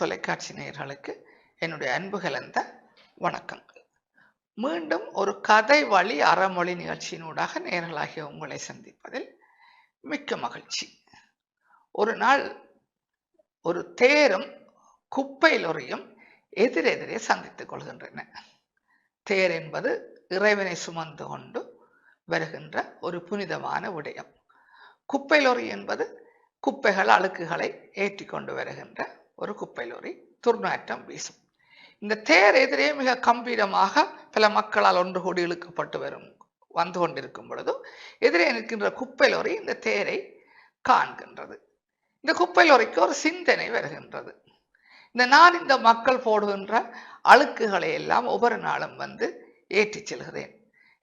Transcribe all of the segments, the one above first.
தொலைக்காட்சி நேயர்களுக்கு என்னுடைய அன்பு கலந்த வணக்கங்கள். மீண்டும் ஒரு கதை வழி அறமொழி நிகழ்ச்சியினூடாக நேர்களாகிய உங்களை சந்திப்பதில் மிக்க மகிழ்ச்சி. ஒரு நாள் ஒரு தேரும் குப்பை லொரியும் எதிரெதிரே சந்தித்துக் கொள்கின்றன. தேர் என்பது இறைவனை சுமந்து கொண்டு வருகின்ற ஒரு புனிதமான விடயம் குப்பை லொரி என்பது குப்பைகள் அழுக்குகளை ஏற்றி கொண்டு வருகின்ற ஒரு குப்பை லொரி துர்நாற்றம் வீசும். இந்த தேர் எதிரே மிக கம்பீரமாக பல மக்களால் ஒன்று கூடி இழுக்கப்பட்டு வரும் வந்து கொண்டிருக்கும் பொழுது எதிரே நிற்கின்ற குப்பைலொறி இந்த தேரை காண்கின்றது. இந்த குப்பை லொரிக்கு ஒரு சிந்தனை வருகின்றது. இந்த நான் இந்த மக்கள் போடுகின்ற அழுக்குகளை எல்லாம் ஒவ்வொரு நாளும் வந்து ஏற்றிச் செல்கிறேன்.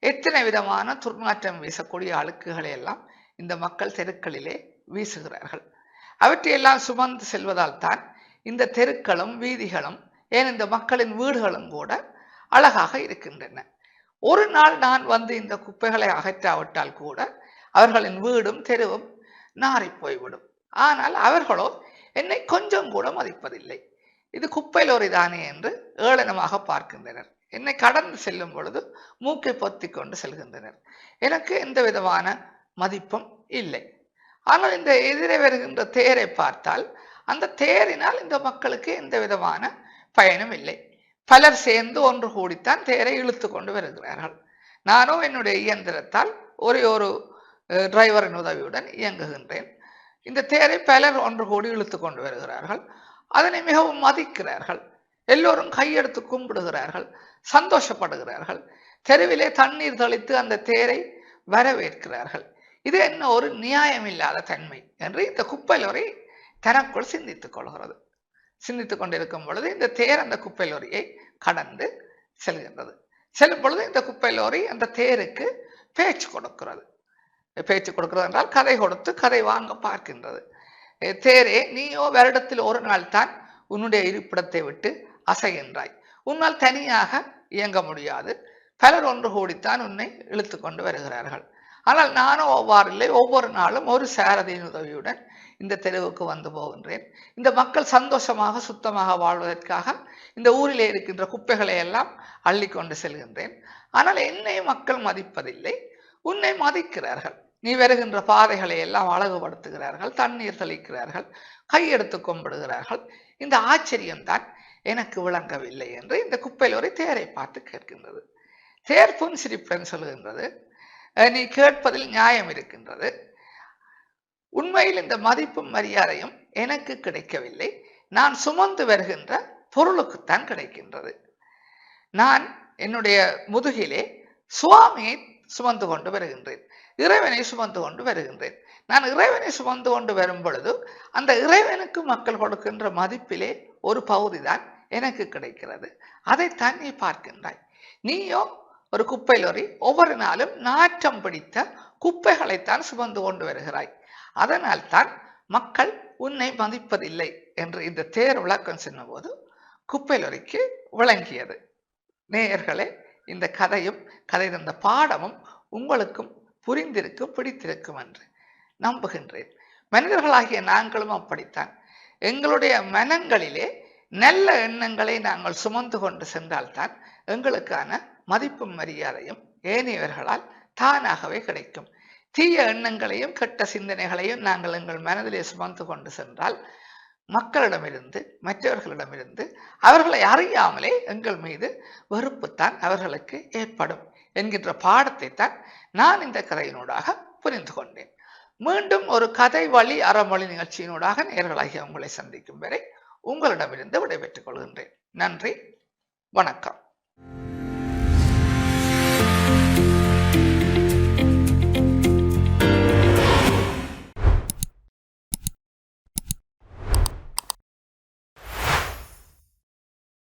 எத்தனை விதமான துர்நாற்றம் வீசக்கூடிய அழுக்குகளை எல்லாம் இந்த மக்கள் தெருக்களிலே வீசுகிறார்கள். அவற்றையெல்லாம் சுமந்து செல்வதால் தான் இந்த தெருக்களும் வீதிகளும் ஏன் இந்த மக்களின் வீடுகளும் கூட அழகாக இருக்கின்றன. ஒரு நாள் நான் வந்து இந்த குப்பைகளை அகற்றாவிட்டால் கூட அவர்களின் வீடும் தெருவும் நாறி போய்விடும். ஆனால் அவர்களோ என்னை கொஞ்சம் கூட மதிப்பதில்லை. இது குப்பை லோரி தானே என்று ஏளனமாக பார்க்கின்றனர். என்னை கடந்து செல்லும் பொழுது மூக்கை பொத்தி கொண்டு செல்கின்றனர். எனக்கு எந்த விதமான மதிப்பும் இல்லை. ஆனால் இந்த எதிரே வருகின்ற தேரை பார்த்தால் அந்த தேரினால் இந்த மக்களுக்கு எந்த விதமான பயனும் இல்லை. பலர் சேர்ந்து ஒன்று கூடித்தான் தேரை இழுத்து கொண்டு வருகிறார்கள். நானும் என்னுடைய இயந்திரத்தால் ஒரே ஒரு டிரைவரின் உதவியுடன் இயங்குகின்றேன். இந்த தேரை பலர் ஒன்று கூடி இழுத்து கொண்டு வருகிறார்கள். அதனை மிகவும் மதிக்கிறார்கள். எல்லோரும் கையெடுத்து கும்பிடுகிறார்கள். சந்தோஷப்படுகிறார்கள். தெருவிலே தண்ணீர் தெளித்து அந்த தேரை வரவேற்கிறார்கள். இது என்ன ஒரு நியாயமில்லாத தன்மை என்று இந்த குப்பை தனக்குள் சிந்தித்துக் கொள்கிறது. சிந்தித்துக் கொண்டிருக்கும் பொழுது இந்த தேர் அந்த குப்பை லோரியை கடந்து செல்கின்றது. செல்லும் பொழுது இந்த குப்பை லோரி அந்த தேருக்கு பேச்சு கொடுக்கிறது. பேச்சு கொடுக்கிறது என்றால் கதை கொடுத்து கதை வாங்க பார்க்கின்றது. தேரே நீயோ வருடத்தில் ஒரு நாள் தான் உன்னுடைய இருப்பிடத்தை விட்டு அசைகின்றாய். உன்னால் தனியாக இயங்க முடியாது. பலர் ஒன்று கூடித்தான் உன்னை இழுத்து கொண்டு வருகிறார்கள். ஆனால் நானும் ஒவ்வாறு இல்லை ஒவ்வொரு நாளும் ஒரு சாரதியின் உதவியுடன் இந்த தெருவுக்கு வந்து போகின்றேன். இந்த மக்கள் சந்தோஷமாக சுத்தமாக வாழ்வதற்காக இந்த ஊரிலே இருக்கின்ற குப்பைகளை எல்லாம் அள்ளி கொண்டு செல்கின்றேன். ஆனால் என்னை மக்கள் மதிப்பதில்லை. உன்னை மதிக்கிறார்கள். நீ வருகின்ற பாதைகளை எல்லாம் அழகுபடுத்துகிறார்கள். தண்ணீர் தெளிக்கிறார்கள். கையெடுத்து கும்பிடுகிறார்கள். இந்த ஆச்சரியம்தான் எனக்கு விளங்கவில்லை என்று இந்த குப்பையில் ஒரு தேரை பார்த்து கேட்கின்றது. தேர் புன்சிரிப்புடன் சொல்கின்றது. நீ கேட்பதில் நியாயம் இருக்கின்றது. உண்மையில் இந்த மதிப்பும் மரியாதையும் எனக்கு கிடைக்கவில்லை. நான் சுமந்து வருகின்ற பொருளுக்குத்தான் கிடைக்கின்றது. நான் என்னுடைய முதுகிலே சுவாமியை சுமந்து கொண்டு வருகின்றேன். இறைவனை சுமந்து கொண்டு வருகின்றேன். நான் இறைவனை சுமந்து கொண்டு வரும் பொழுது அந்த இறைவனுக்கு மக்கள் கொடுக்கின்ற மதிப்பிலே ஒரு பகுதி தான் எனக்கு கிடைக்கிறது. அதைத்தான் நீ பார்க்கின்றாய். நீயோ ஒரு குப்பை லொறி ஒவ்வொரு நாளும் நாற்றம் பிடித்த குப்பைகளைத்தான் சுமந்து கொண்டு வருகிறாய். அதனால் தான் மக்கள் உன்னை மதிப்பதில்லை என்று இந்த தேர் விளக்கம் சொன்னபோது குப்பைலொரிக்கு விளங்கியது. நேயர்களே இந்த கதையும் கதை தந்த பாடமும் உங்களுக்கும் புரிந்திருக்கும் பிடித்திருக்கும் என்று நம்புகின்றேன். மனிதர்களாகிய நாங்களும் அப்படித்தான். எங்களுடைய மனங்களிலே நல்ல எண்ணங்களை நாங்கள் சுமந்து கொண்டு சென்றால்தான் எங்களுக்கான மதிப்பும் மரியாதையும் ஏனையவர்களால் தானாகவே கிடைக்கும். தீய எண்ணங்களையும் கெட்ட சிந்தனைகளையும் நாங்கள் எங்கள் மனதிலே சுமந்து கொண்டு சென்றால் மக்களிடமிருந்து மற்றவர்களிடமிருந்து அவர்களை அறியாமலே எங்கள் மீது வெறுப்புத்தான் அவர்களுக்கு ஏற்படும் என்கின்ற பாடத்தை தான் நான் இந்த கதையினூடாக புரிந்து கொண்டேன். மீண்டும் ஒரு கதை வழி அறமொழி நிகழ்ச்சியினூடாக நேர்களாகிய உங்களை சந்திக்கும் வரை உங்களிடமிருந்து விடைபெற்றுக் கொள்கின்றேன். நன்றி. வணக்கம்.